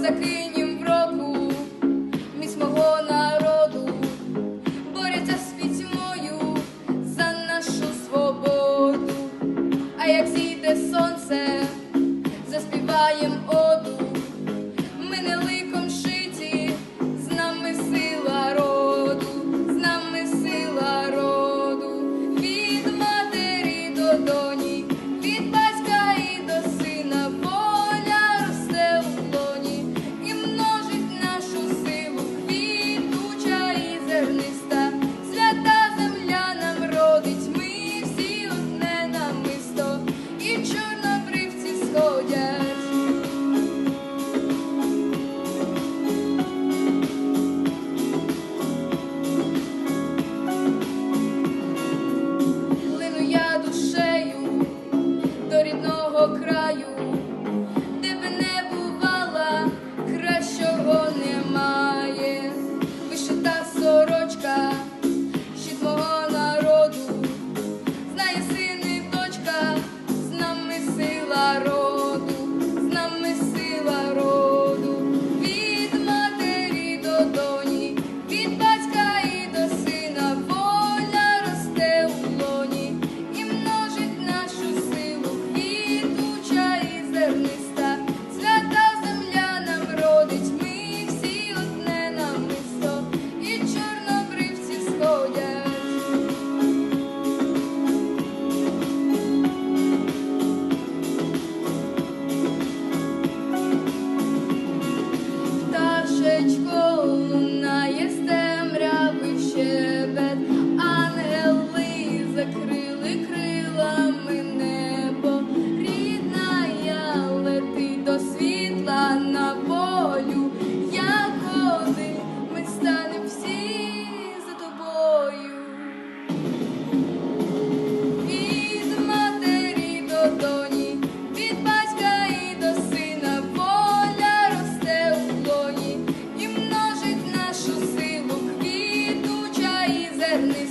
закинім в року міць мого народу, боряться з пітьмою за нашу свободу, а як зійде сонце, заспіваєм. gente. Hallelujah.